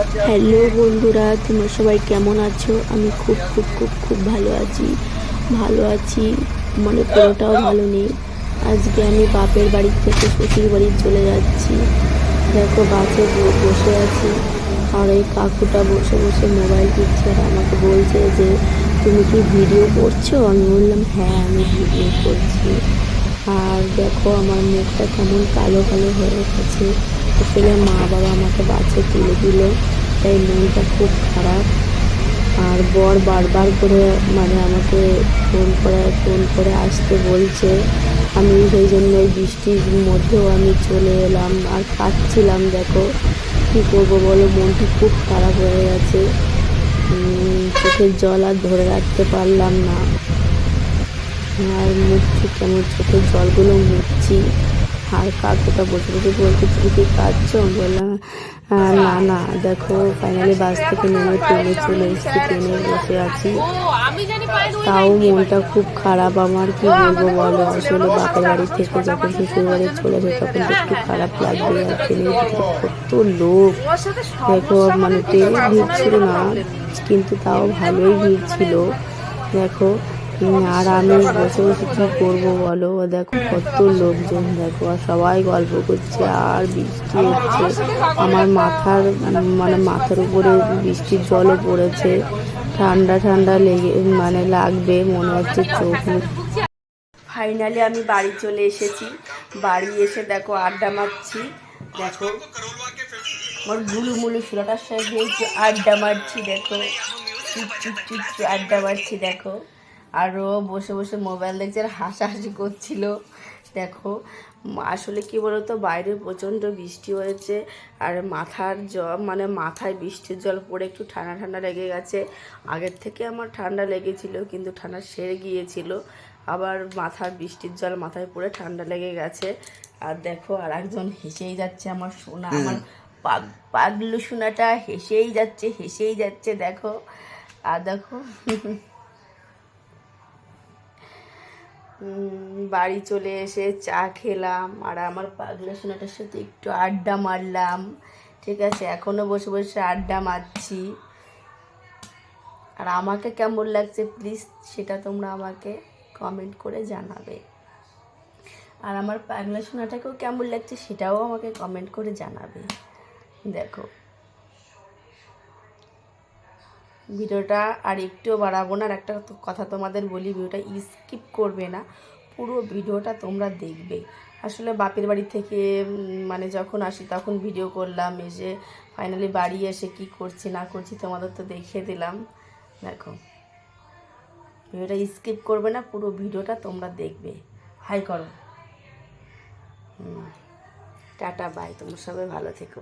Hello বন্ধুরা, তোমরা সবাই কেমন আছো? আমি খুব খুব খুব খুব ভালো আছি। ভালো আছি মানে পুরোটাও ভালো নেই। আজকে আমি বাপের বাড়ি থেকে শ্বশুর বাড়ি চলে যাচ্ছি। দেখো বাসে বসে আছি। আর এই কাকুটা বসে বসে মোবাইল দিচ্ছে আর আমাকে বলছে যে, তুমি কি ভিডিও করছ? আমি বললাম হ্যাঁ আমি ভিডিও করছি। আর দেখো, আমার মুখটা কেমন কালো কালো হয়ে গেছে আসলে মা বাবা আমাকে বাসে তুলে দিল। তাই মনটা খুব খারাপ। আর বর বারবার করে মানে আমাকে ফোন করে ফোন করে আসতে বলছে। আমি সেই জন্য এই বৃষ্টির মধ্যেও আমি চলে এলাম। আর কাঁদছিলাম, দেখো। কী করব বলো? মনটা খুব খারাপ হয়ে গেছে। চোখের জল আর ধরে রাখতে পারলাম না। আর মুখছি কেমন চোখের জলগুলো মুছছি। আর কাকুটা বসে বসে বলছে, তুমি কি কাঁদছো? বললাম না না, দেখো ফাইনালি বাস থেকে নেমে ট্রেনে চলে এসেছি ট্রেনে বসে আছি। তাও মনটা খুব খারাপ, আমার কি বলব বলো? আসলে বাপের বাড়ি থেকে যখন শ্বশুর বাড়ি চলে যায় তখন একটু খারাপ লাগবে আর ট্রেনের কত লোক। দেখো মানে ট্রেনে ভিড় ছিল না, কিন্তু তাও ভালোই ভিড় ছিল। দেখো আর আমি বসে বসে কী করব বলো? দেখো কত লোকজন, দেখো, আর সবাই গল্প করছে, আর বৃষ্টি হচ্ছে। আমার মাথার মানে মাথার উপরে বৃষ্টির জলও পড়েছে। ঠান্ডা ঠান্ডা লেগে মানে লাগবে, মনে হচ্ছে চোখ ফাইনালি আমি বাড়ি চলে এসেছি। বাড়ি এসে দেখো আড্ডা মারছি। দেখো, আমার গুলু মুলু সুরাটার সাথে আড্ডা মারছি, দেখো। চুপ চুপ চুপ, আড্ডা মারছি, দেখো। আর ও বসে বসে মোবাইল দেখছে আর হাসাহাসি করছিল। দেখো আসলে কি বলতো বাইরে প্রচণ্ড বৃষ্টি হয়েছে আর মাথার জল মানে মাথায় বৃষ্টির জল পড়ে একটু ঠান্ডা ঠান্ডা লেগে গেছে। আগের থেকে আমার ঠান্ডা লেগেছিল কিন্তু ঠান্ডা সেরে গিয়েছিল। আবার মাথার বৃষ্টির জল মাথায় পড়ে ঠান্ডা লেগে গেছে। আর দেখো আর একজন হেসেই যাচ্ছে আমার সোনা আমার পাগ পাগলু সোনাটা হেসেই যাচ্ছে হেসেই যাচ্ছে দেখো। আর দেখো বাড়ি চলে এসে চা খেলাম। আর আমার পাগলা সোনাটার সাথে একটু আড্ডা মারলাম। ঠিক আছে এখনও বসে বসে আড্ডা মারছি। আর আমাকে কেমন লাগছে প্লিজ সেটা তোমরা আমাকে কমেন্ট করে জানাবে। আর আমার পাগলা সোনাটাকেও কেমন লাগছে সেটাও আমাকে কমেন্ট করে জানাবে। দেখো। ভিডিওটা আর একটুও বাড়াবো না। আর একটা কথা তোমাদের বলি, ভিডিওটা স্কিপ করবে না। পুরো ভিডিওটা তোমরা দেখবে। আসলে বাপের বাড়ি থেকে মানে যখন আসি তখন ভিডিও করলাম এসে ফাইনালি বাড়ি এসে কি করছি, না করছি তোমাদের তো দেখিয়ে দিলাম। দেখো, ভিডিওটা স্কিপ করবে না, পুরো ভিডিওটা তোমরা দেখবে। হাই করো। হুম, টাটা বাই তোমরা সবাই ভালো থেকো।